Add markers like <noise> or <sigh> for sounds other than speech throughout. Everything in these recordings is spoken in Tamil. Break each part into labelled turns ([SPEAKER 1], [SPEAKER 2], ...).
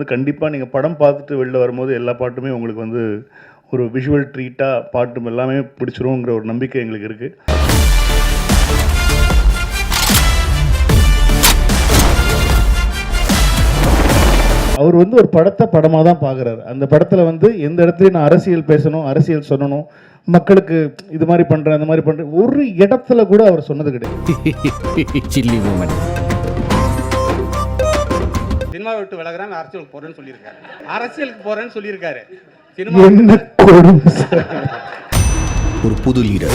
[SPEAKER 1] வந்து கண்டிப்பாக நீங்கள் படம் பார்த்துட்டு வெளில வரும்போது எல்லா பாட்டுமே உங்களுக்கு வந்து ஒரு விஷுவல் ட்ரீட்டாக பாட்டும் எல்லாமே பிடிச்சிருங்கிற ஒரு நம்பிக்கை எங்களுக்கு இருக்குது அவர் வந்து ஒரு படத்தை படமாக தான் பார்க்குறாரு. அந்த படத்தில் வந்து எந்த இடத்துலையும் நான் அரசியல் பேசணும் அரசியல் சொல்லணும் மக்களுக்கு இது மாதிரி பண்ணுறேன் அந்த மாதிரி பண்ணுறேன் ஒரு இடத்துல கூட அவர் சொன்னது கிடையாது. <laughs>
[SPEAKER 2] சில்லி மூமெண்ட்
[SPEAKER 3] சினிமா விட்டு விலகுறேன் நான் அரசியலுக்கு போறேன்னு சொல்லியிருக்காரு. அரசியலுக்கு போறேன்னு சொல்லியிருக்காரு. சினிமா
[SPEAKER 2] ஒரு புது leader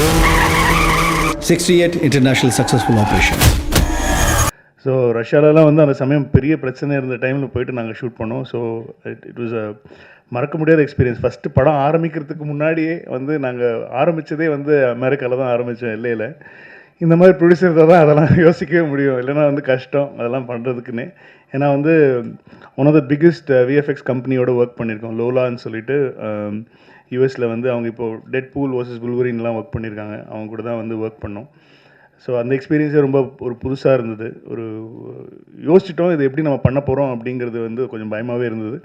[SPEAKER 2] sixty eight international successful operation
[SPEAKER 1] so ரஷ்யாலலாம் வந்து அந்த சமயம் பெரிய பிரச்சனை இருந்த டைமில் போயிட்டு நாங்கள் ஷூட் பண்ணோம். So it it was a மறக்க முடியாத எக்ஸ்பீரியன்ஸ் ஃபஸ்ட்டு படம் ஆரம்பிக்கிறதுக்கு முன்னாடியே வந்து நாங்கள் ஆரம்பித்ததே வந்து அமெரிக்காவில் தான் ஆரம்பித்தோம் எல்லையில். இந்த மாதிரி ப்ரொடியூசர் தான் அதெல்லாம் <laughs> யோசிக்கவே முடியும். இல்லைன்னா வந்து கஷ்டம் அதெல்லாம் பண்ணுறதுக்குன்னு ஏன்னா வந்து one of the biggest VFX கம்பெனியோட ஒர்க் பண்ணியிருக்கோம். லோலான்னு சொல்லிட்டு um, யூஎஸில் வந்து அவங்க இப்போது டெட் பூல் வர்சஸ் புல்வரின்லாம் ஒர்க் பண்ணியிருக்காங்க. அவங்க கூட தான் வந்து ஒர்க் பண்ணோம். ஸோ அந்த எக்ஸ்பீரியன்ஸே ரொம்ப ஒரு புதுசாக இருந்தது. ஒரு யோசிச்சிட்டோம் இது எப்படி நம்ம பண்ண போகிறோம் அப்படிங்கிறது வந்து கொஞ்சம் பயமாகவே இருந்தது.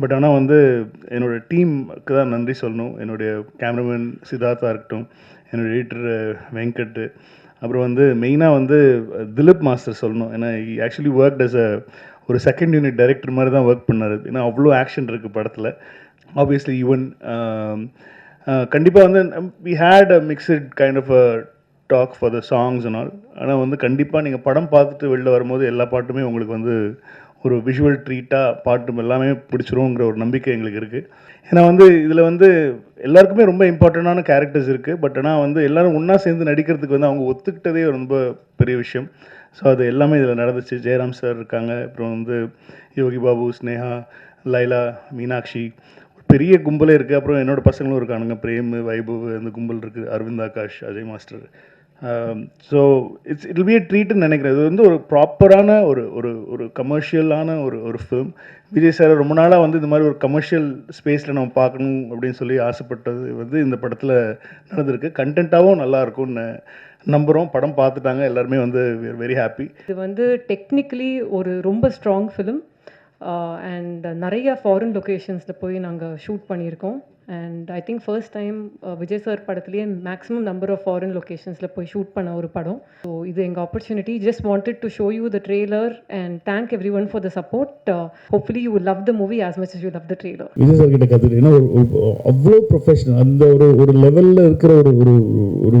[SPEAKER 1] பட் ஆனால் வந்து என்னோடய டீமுக்கு தான் நன்றி சொல்லணும். என்னுடைய கேமராமேன் சித்தார்த்தா இருக்கட்டும் என்னோடய எடிட்டர் வெங்கட். அப்புறம் வந்து மெயினாக வந்து திலீப் மாஸ்டர் சொல்லணும். ஏன்னா ஆக்சுவலி ஒர்க் அஸ் அ ஒரு செகண்ட் யூனிட் டைரக்டர் மாதிரி தான் ஒர்க் பண்ணார். ஏன்னா அவ்வளோ ஆக்ஷன் இருக்குது படத்தில். ஆப்வியஸ்லி ஈவன் கண்டிப்பாக வந்து we had a mixed kind of a talk for the songs and all ஆனால் வந்து கண்டிப்பாக நீங்கள் படம் பார்த்துட்டு வெளில வரும்போது எல்லா பாட்டுமே உங்களுக்கு வந்து ஒரு விஷுவல் ட்ரீட்டாக பாட்டும் எல்லாமே பிடிச்சிருங்கிற ஒரு நம்பிக்கை எங்களுக்கு இருக்குது ஏன்னா வந்து இதில் வந்து எல்லாருக்குமே ரொம்ப இம்பார்ட்டண்டான கேரக்டர்ஸ் இருக்குது பட் ஆனால் வந்து எல்லாரும் ஒன்றா சேர்ந்து நடிக்கிறதுக்கு வந்து அவங்க ஒத்துக்கிட்டதே ரொம்ப பெரிய விஷயம். ஸோ அது எல்லாமே இதில் நடந்துச்சு. ஜெயராம் சார் இருக்காங்க. அப்புறம் வந்து யோகி பாபு ஸ்னேகா லைலா மீனாட்சி. ஒரு பெரிய கும்பலே இருக்குது அப்புறம் என்னோட பசங்களும் இருக்கானுங்க. பிரேம் வைபவ் அந்த கும்பல் இருக்குது Arvind Akash Ajay master. So it's it be a ட்ரீட்னு நினைக்கிறேன். இது வந்து ஒரு ப்ராப்பரான ஒரு ஒரு ஒரு கமர்ஷியலான ஒரு ஒரு ஃபிலிம் விஜய் சார் ரொம்ப நாளாக வந்து இந்த மாதிரி ஒரு கமர்ஷியல் ஸ்பேஸில் நம்ம பார்க்கணும் அப்படின்னு சொல்லி ஆசைப்பட்டது வந்து இந்த படத்தில் நடந்திருக்கு. கண்டென்ட்டாகவும் நல்லாயிருக்கும்னு நம்புகிறோம் படம் பார்த்துட்டாங்க. எல்லாருமே வந்து வெரி ஹாப்பி
[SPEAKER 4] இது வந்து டெக்னிக்கலி ஒரு ரொம்ப ஸ்ட்ராங் ஃபிலிம் அண்ட் நிறைய ஃபாரின் லொக்கேஷன்ஸில் போய் நாங்கள் ஷூட் பண்ணியிருக்கோம். And I think first time Vijay sir படத்துலேயே மேக்ஸிமம் நம்பர் ஆஃப் ஃபாரின் லொக்கேஷன்ஸில் போய் ஷூட் பண்ண ஒரு படம். ஸோ இது எங்கள் opportunity just wanted to show you the trailer and thank everyone for the support hopefully you love the movie as much you love the trailer
[SPEAKER 5] Vijay sir கிட்ட கற்றுட்டு ஏன்னா ஒரு அவ்வளோ ப்ரொஃபஷனல் அந்த ஒரு ஒரு லெவலில் இருக்கிற ஒரு ஒரு ஒரு ஒரு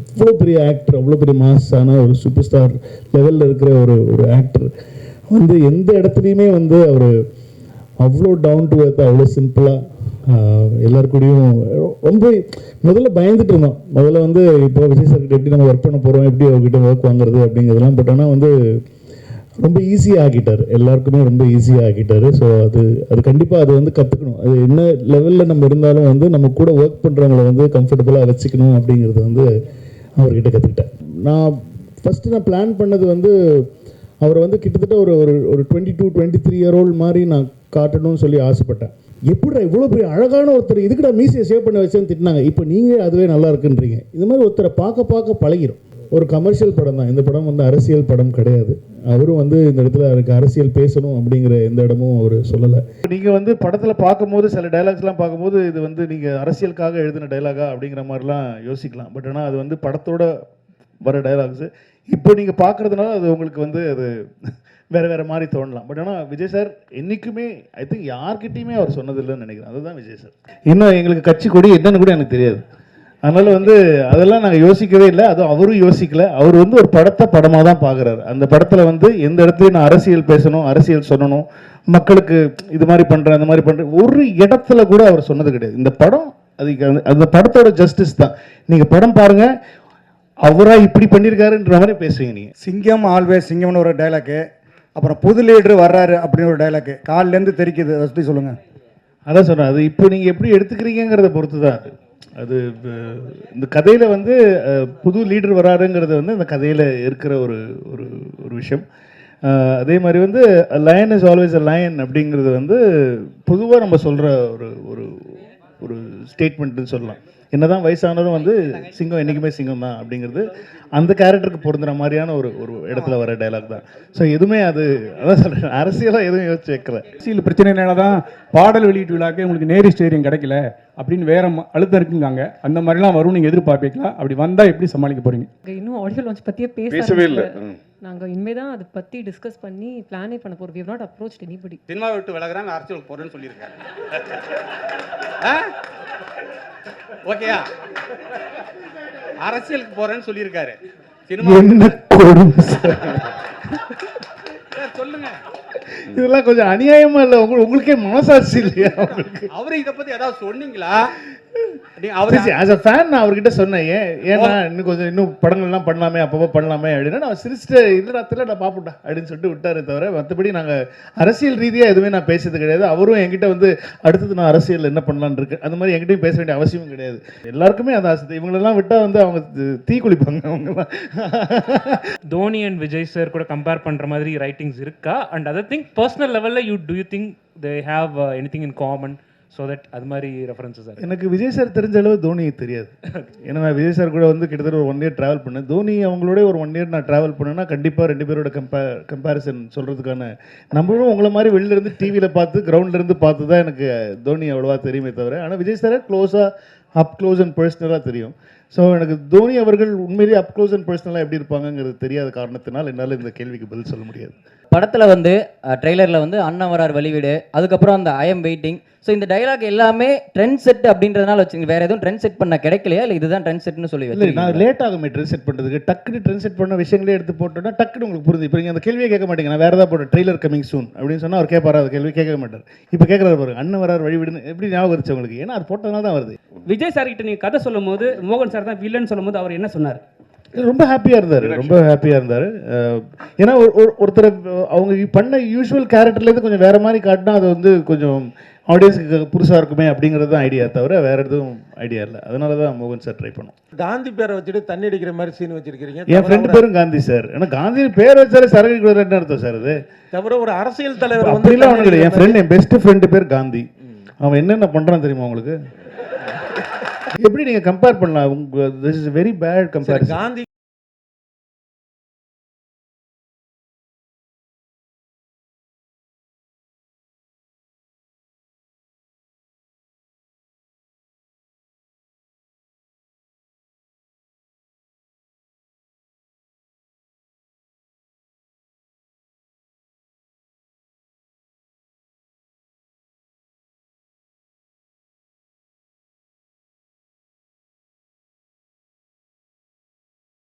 [SPEAKER 5] அவ்வளோ பெரிய ஆக்டர் அவ்வளோ பெரிய மாஸான ஒரு சூப்பர் ஸ்டார் லெவலில் இருக்கிற ஒரு ஒரு ஆக்டர் வந்து எந்த இடத்துலையுமே வந்து அவர் அவ்வளோ டவுன் டு அவ்வளோ சிம்பிளாக எல்லாருக்கூடயும் ரொம்ப முதல்ல பயந்துட்டு இருந்தோம். முதல்ல வந்து இப்போ விஜய் சார்கிட்ட எப்படி நம்ம ஒர்க் பண்ண போகிறோம் எப்படி அவர்கிட்ட ஒர்க் வாங்குறது அப்படிங்கிறதுலாம் பட் ஆனால் வந்து ரொம்ப ஈஸியாக ஆக்கிட்டார். எல்லாருக்குமே ரொம்ப ஈஸியாக ஆக்கிட்டார். ஸோ அது அது கண்டிப்பாக அது வந்து கற்றுக்கணும் அது என்ன லெவலில் நம்ம இருந்தாலும் வந்து நம்ம கூட ஒர்க் பண்ணுறவங்கள வந்து கம்ஃபர்டபுளாக வச்சுக்கணும் அப்படிங்கிறது வந்து அவர்கிட்ட கற்றுக்கிட்டேன் நான் ஃபஸ்ட்டு நான் பிளான் பண்ணது வந்து அவரை வந்து கிட்டத்தட்ட ஒரு ஒரு ஒரு twenty two twenty three year old மாதிரி நான் காட்டணும்னு சொல்லி ஆசைப்பட்டேன். எப்படிடா இவ்வளோ பெரிய அழகான ஒருத்தர் இதுக்குடா மீசியை சேவ் பண்ண வச்சேன்னு திட்டினாங்க. இப்போ நீங்கள் அதுவே நல்லா இருக்குன்றீங்க. இந்த மாதிரி ஒருத்தரை பார்க்க பார்க்க பழகிரும். ஒரு கமர்ஷியல் படம் தான். இந்த படம் வந்து அரசியல் படம் கிடையாது. அவரும் வந்து இந்த இடத்துல எனக்கு அரசியல் பேசணும் அப்படிங்கிற எந்த இடமும் அவர் சொல்லலை.
[SPEAKER 1] நீங்கள் வந்து படத்தில் பார்க்கும்போது சில டைலாக்ஸ்லாம் பார்க்கும்போது இது வந்து நீங்கள் அரசியலுக்காக எழுதின டைலாகா அப்படிங்கிற மாதிரிலாம் யோசிக்கலாம். பட் ஆனால் அது வந்து படத்தோட வர டைலாக்ஸு இப்போ நீங்கள் பார்க்குறதுனால அது உங்களுக்கு வந்து அது வேறு வேறு மாதிரி தோணலாம். பட் ஆனால் விஜய் சார் என்றைக்குமே ஐ திங்க் யார்கிட்டையுமே அவர் சொன்னதில்லைன்னு நினைக்கிறேன். அதுதான் விஜய் சார் இன்னும் எங்களுக்கு கட்சி கொடி என்னன்னு கூட எனக்கு தெரியாது. அதனால் வந்து அதெல்லாம் நாங்கள் யோசிக்கவே இல்லை. அதுவும் அவரும் யோசிக்கல. அவர் வந்து ஒரு படத்தை படமாக தான் பார்க்குறாரு. அந்த படத்தில் வந்து எந்த இடத்துலையும் நான் அரசியல் பேசணும் அரசியல் சொல்லணும். மக்களுக்கு இது மாதிரி பண்ணுறேன் அந்த மாதிரி பண்ணுறேன் ஒரு இடத்துல கூட அவர் சொன்னது கிடையாது. இந்த படம் அதுக்கு அந்த- அந்த படத்தோட ஜஸ்டிஸ் தான். நீங்கள் படம் பாருங்கள் அவரா இப்படி பண்ணியிருக்காருன்ற மாதிரி பேசுவீங்க நீங்கள்
[SPEAKER 6] சிங்கம் ஆல்வேஸ் சிங்கம்னு ஒரு டைலாக்கு அப்புறம் புது லீடர் வர்றாரு அப்படின்னு ஒரு டைலாக்கு கால்லேருந்து தெரிக்குது அதை பற்றி சொல்லுங்கள்
[SPEAKER 1] அதான் சொன்னேன் அது இப்போ நீங்கள் எப்படி எடுத்துக்கிறீங்கிறத பொறுத்து தான் அது இந்த கதையில் வந்து புது லீடர் வராருங்கிறது வந்து இந்த கதையில் இருக்கிற ஒரு ஒரு ஒரு விஷயம். அதே மாதிரி வந்து lion is always a lion அப்படிங்கிறது வந்து பொதுவாக நம்ம சொல்கிற ஒரு ஒரு ஒரு ஸ்டேட்மெண்ட்னு சொல்லலாம். என்னதான் வயசானதும் வந்து சிங்கம் என்றைக்குமே சிங்கம் தான் அப்படிங்கிறது அந்த கேரக்டருக்கு பொருந்துற மாதிரியான ஒரு ஒரு இடத்துல வர டைலாக் தான். ஸோ எதுவுமே அது அதான் சொல்கிறேன் அரசியலாக எதுவும் யோசிச்சு வைக்கல.
[SPEAKER 7] அரசியல் பிரச்சனைனால தான் பாடல் வெளியீட்டு விழாக்கு உங்களுக்கு நேரு ஸ்டேடியம் கிடைக்கல அப்படின்னு வேற ம- அழுத்தம் இருக்குங்காங்க. அந்த மாதிரிலாம் வரும் நீங்கள் எதிர்பார்ப்பீங்களா? அப்படி வந்தால் எப்படி சமாளிக்க போறீங்க?
[SPEAKER 4] நாங்க இன்னும் ஆடியோ லான்ச் பற்றியே பேச
[SPEAKER 8] பேசவே இல்ல.
[SPEAKER 4] ஆரம்பிக்கல. நாங்க இனிமே தான் அதை பற்றி டிஸ்கஸ் பண்ணி பிளானே பண்ண போகிறோம் we not approach anybody
[SPEAKER 3] cinema விட்டு விலகுறேன் அரசியலுக்கு போறேன்னு சொல்லியிருக்காரு. ஆ? <laughs> ஓகேயா அரசியலுக்கு போறேன்னு சொல்லியிருக்காரு. சினிமா சொல்லுங்க.
[SPEAKER 1] இதெல்லாம் கொஞ்சம் அநியாயமா இல்லை உங்களுக்கு உங்களுக்கே மனசாட்சி இல்லையா
[SPEAKER 3] அவரு இதை பத்தி ஏதாவது சொன்னீங்களா?
[SPEAKER 1] ஆஸ் அ ஃபேன் நான் அவர்கிட்ட சொன்னேன் ஏன் ஏன்னா இன்னும் கொஞ்சம் இன்னும் படங்கள்லாம் பண்ணலாமே அப்பப்போ பண்ணலாமே அப்படின்னா. நான் சிரிச்சுட்டு இல்லடா தெரியல நான் பாப்புட்டா அப்படின்னு சொல்லிட்டு விட்டாரே தவிர மற்றபடி நாங்கள் அரசியல் ரீதியாக எதுவுமே நான் பேசுறது கிடையாது. அவரும் என்கிட்ட வந்து அடுத்தது நான் அரசியல் என்ன பண்ணலான்னு இருக்கு? அந்த மாதிரி என்கிட்டயும் பேச வேண்டிய அவசியமும் கிடையாது. எல்லாருக்குமே அந்த ஆசை. இவங்களெல்லாம் விட்டால் வந்து அவங்க தீ குளிப்பாங்க அவங்கலாம்
[SPEAKER 9] தோனி அண்ட் விஜய் சார் கூட கம்பேர் பண்ற மாதிரி ரைட்டிங்ஸ் இருக்கா? அண்ட் அதர் திங் பர்சனல் லெவலில் you do you think they have anything in common so that அது மாதிரி ரெஃபரன்சஸ் சார்
[SPEAKER 1] எனக்கு விஜய் சார் தெரிஞ்ச அளவு தோனி தெரியாது. ஏன்னா நான் விஜய் சார் கூட வந்து கிட்டத்தட்ட ஒரு ஒன் இயர் ட்ராவல் பண்ணேன். தோனி அவங்களோட ஒரு ஒன் இயர் நான் ட்ராவல் பண்ணேன்னா கண்டிப்பாக ரெண்டு பேரோட கம்பே கம்பேரிசன் சொல்கிறதுக்கான நம்மளும் உங்களை மாதிரி வெளில இருந்து டிவியில் பார்த்து கிரவுண்ட்ல இருந்து பார்த்து தான் எனக்கு தோனி அவ்வளோவா தெரியுமே தவிர ஆனால் விஜய் சாரை க்ளோஸாக அப் க்ளோஸ் அண்ட் பர்சனலாக தெரியும். ஸோ எனக்கு தோனி அவர்கள் உண்மையிலேயே அப் க்ளோஸ் அண்ட் பர்சனலாக எப்படி இருப்பாங்கங்கிறது தெரியாத காரணத்தினால் என்னால் இந்த கேள்விக்கு பதில் சொல்ல முடியாது.
[SPEAKER 10] படத்தில் வந்து ட்ரெய்லரில் வந்து அண்ணன் வரார் வெளிவீடு அதுக்கப்புறம் அந்த ஐ எம் வெயிட்டிங் ஸோ இந்த டைலாக் எல்லாமே ட்ரெண்ட் செட் அப்படின்றதுனால வச்சுங்க. வேற எதுவும் ட்ரெண்ட் செட் பண்ண கிடைக்கலையா? இல்லை இதுதான் ட்ரெண்ட் செட்னு சொல்லி
[SPEAKER 1] இல்லை? நான் லேட் ஆகுமே ட்ரெஸ் செட் பண்ணுறதுக்கு டக்குனு ட்ரெஸ் செட் பண்ண விஷயங்களே எடுத்து போட்டோன்னா டக்குனு உங்களுக்கு புரிஞ்சு இப்போ நீங்கள் அந்த கேள்வியே கேட்க மாட்டீங்க. நான் வேறு ஏதாவது போட்டேன் ட்ரெய்லர் கமிங் சூன் அப்படின்னு சொன்னால் அவர் கேட்பாரா? அந்த கேள்வி கேட்க மாட்டார். இப்போ கேட்குறாரு பாருங்க. அண்ணன் வரார் வழி விடுன்னு எப்படி ஞாபகம் இருந்துச்சு உங்களுக்கு? ஏன்னா அது போட்டதுனால தான் வருது.
[SPEAKER 11] விஜய் சார் கிட்ட நீங்க கதை சொல்லும் போது மோகன் சார் தான் வில்லன் சொல்லும் போது அவர் என்ன சொன்னார்?
[SPEAKER 1] ரொம்ப ஹாப்பியாக இருந்தார் ரொம்ப ஹாப்பியாக இருந்தார். ஏன்னா ஒரு- ஒரு- ஒருத்தர் அவங்க பண்ண யூஸ்வல் கேரக்டர்லேருந்து கொஞ்சம் வேறு மாதிரி காட்டினா அது வந்து கொஞ்சம் ஆடியன்ஸுக்கு புதுசாக இருக்குமே அப்படிங்கிறது தான் ஐடியா தவிர வேறு எதுவும் ஐடியா இல்லை. அதனால தான் மோகன் சார் ட்ரை பண்ணோம்.
[SPEAKER 8] காந்தி பேரை வச்சுட்டு தண்ணி அடிக்கிற மாதிரி சீன் வச்சிருக்கீங்க
[SPEAKER 1] என் ஃப்ரெண்டு பேரும் காந்தி சார் ஏன்னா காந்தின்னு பேர் வச்சாலே கொடுக்குற என்ன அர்த்தம் சார் அது.
[SPEAKER 8] தவிர ஒரு அரசியல் தலைவர் வந்து
[SPEAKER 1] அப்படிலாம் ஒன்றும் கிடையாது. என் ஃப்ரெண்ட் என் பெஸ்ட் ஃப்ரெண்டு பேர் காந்தி. அவன் என்னென்ன பண்ணுறான் தெரியுமா உங்களுக்கு? எப்படி நீங்கள் கம்பேர் பண்ணலாம்? உங்க this is very bad comparison
[SPEAKER 8] Gandhi